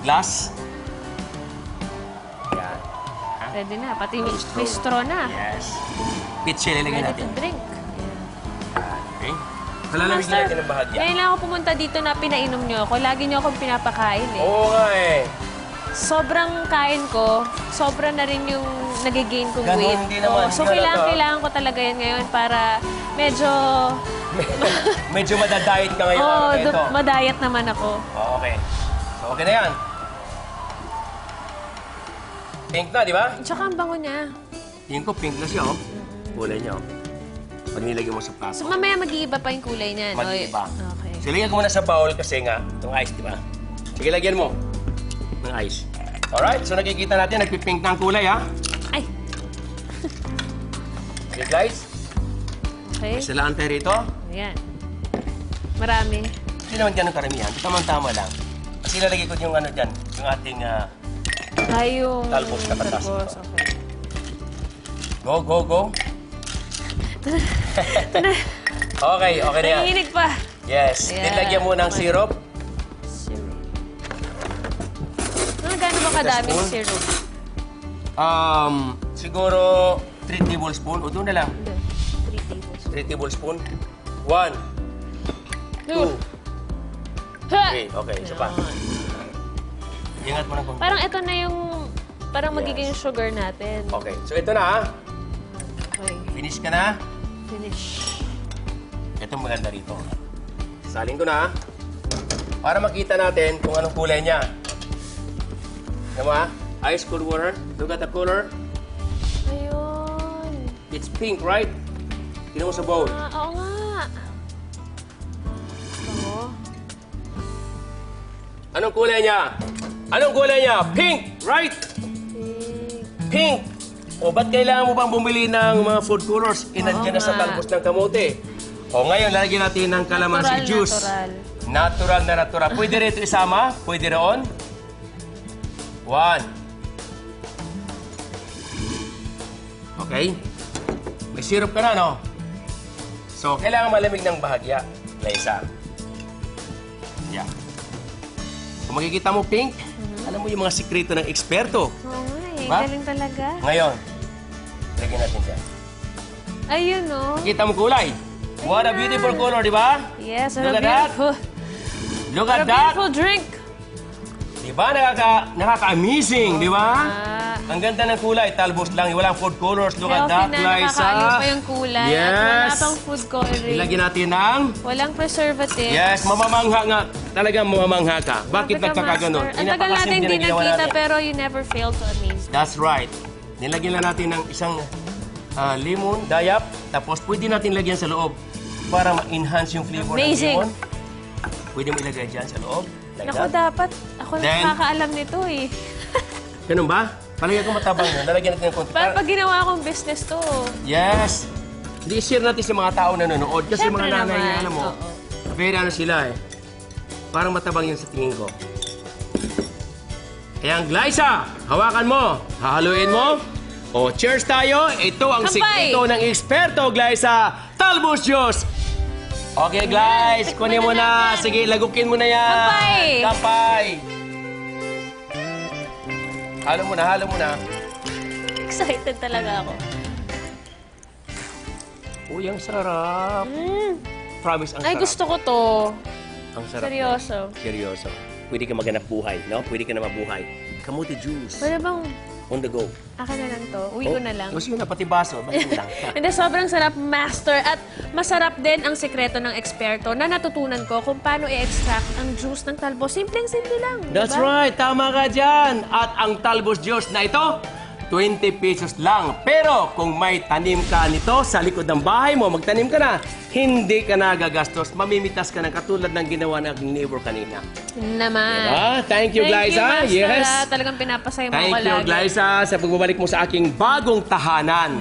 glass. Yan. Ready na. Pati may, may straw na. Yes. Peach shell ilagay Ready natin. to drink. Okay. Palalamigin natin ang bahagya. ngayon lang ako pumunta dito na pinainom niyo ako. Lagi niyo akong pinapakain eh. Oo nga eh. Sobrang kain ko, sobra na rin yung nagigain kong Ganon weight. din naman, Oo, so, hindi kailangan, halata. kailangan ko talaga yan ngayon para medyo, Medyo madadiet ka ngayon. oh, araw na ito. madayat naman ako. Oh, okay. So, okay na yan. Pink na, di ba? Tsaka ang bango niya. Tingin ko pink na siya, oh. Kulay niya, oh. Pag nilagay mo sa plato. So, mamaya mag-iiba pa yung kulay niya, no? Mag-iiba. Okay. So, lagyan ko muna sa bowl kasi nga, itong ice, di ba? Sige, lagyan mo ng ice. Alright, so nakikita natin, nagpipink na ang kulay, ha? Ay, Okay, guys. okay. Isa lang tayo rito. Ayan. Marami. Hindi naman ganun karamihan. Tamang-tama lang. Kasi lalagay ko yung ano dyan, yung ating ah, Ay, yung... Talbos na katas. talbos, okay. go, go, go. okay, okay na yan. Nanginig pa. Yes. Ayan. Then lagyan mo ng syrup. Syrup. Ano gano'n ba kadaming spoon. syrup? Um, siguro 3 tablespoon. O doon na lang. Hindi. Three tablespoons. 3 tablespoon. 1, 2, Ha! 3. Okay, isa pa. Ingat mo ng konti. Parang ito na yung... Parang Yes. magiging sugar natin. Okay, so ito na ha. Okay. Finish ka na. Finish. Ito maganda rito. Salin ko na ha. Para makita natin kung anong kulay niya. Ano mo ha? Ice cold water. Look at the color. Ayun. It's pink, right? Tingnan mo sa bowl. Ah, oo nga. Oo. Anong kulay niya? Anong kulay niya? Pink, right? Pink. Pink. O ba't kailangan mo bang bumili ng mga food colors? Inadyan na sa nga. talbos ng kamote. O ngayon, lalagyan natin ng calamansi Natural, juice. natural. Natural na natural. Pwede rito isama? Pwede roon? One. Okay? May syrup ka na, no? So, kailangan malamig ng bahagya. Laisa. Yeah. Kung makikita mo pink, alam mo yung mga sikreto ng eksperto. Oo nga eh. Ba? Galing talaga. Ngayon, lagyan natin dyan. Ayun, no? Kita mo kulay. What a beautiful color, di ba? Yes, what Look a at that. beautiful, Look what at a that. beautiful drink. Di ba? Nakaka, nakaka-amazing, di ba? Ah, Ang ganda ng kulay, talbos lang, walang food colors. Look at that, healthy na, Liza. nakakaaliw pa yung kulay. At wala Yes. pang food coloring. Ilagyan natin ng... Walang preservative. Yes, mamamangha nga. Talagang mamamangha ka. Bakit Grabe ka, nagkakaganon? Master. Ang tagal natin hindi nakita pero you never fail to amaze. That's right. Nilagyan lang natin ng isang ah, lemon, dayap, tapos pwede natin lagyan sa loob para ma-enhance yung flavor Amazing. ng lemon. Pwede mo ilagay dyan sa loob. Like Naku, that. dapat ako Then- nakakaalam nito eh. Ganun ba? Palagay ko matabang yun. Lalagyan natin ng konti. Para pag ginawa kong business to. Yes! Hindi, share natin sa mga tao na nanonood. Kasi Siyempre mga nanay na naman, alam mo, oo. very ano sila eh. Parang matabang yun sa tingin ko. Kaya ang Glyza, hawakan mo, hahaluin mo. O, cheers tayo. Ito ang Kampay! sikreto ng eksperto, Glyza. Talbos Diyos! Okay, guys, tikman kunin mo na na. natin. Sige, lagukin mo na yan. Kampay! Kampay! Halo mo na, halo mo na. Excited talaga ako. Uy, ang sarap. Mm. Promise, ang Ay, sarap. gusto ko to. Ang sarap. Seryoso. Seryoso. Pwede ka maganap buhay, no? Pwede ka na mabuhay. Kamuti juice. Pwede bang On the go. akin na lang to? Uwi ko na lang. Gusto yun na, pati baso. Bakit lang? Hindi, sobrang sarap, master. At masarap din ang sekreto ng eksperto na natutunan ko kung paano i-extract ang juice ng talbos. Simpleng-simple lang. That's diba? right. Tama ka dyan. At ang talbos juice na ito, 20 pesos lang. Pero kung may tanim ka nito sa likod ng bahay mo, magtanim ka na, hindi ka na gagastos. Mamimitas ka ng katulad ng ginawa ng neighbor kanina. Naman. Diba? Thank you, Thank Glyza. you. Yes. Talagang pinapasaya mo Thank ako you, lagi. Glyza, sa pagbabalik mo sa aking bagong tahanan.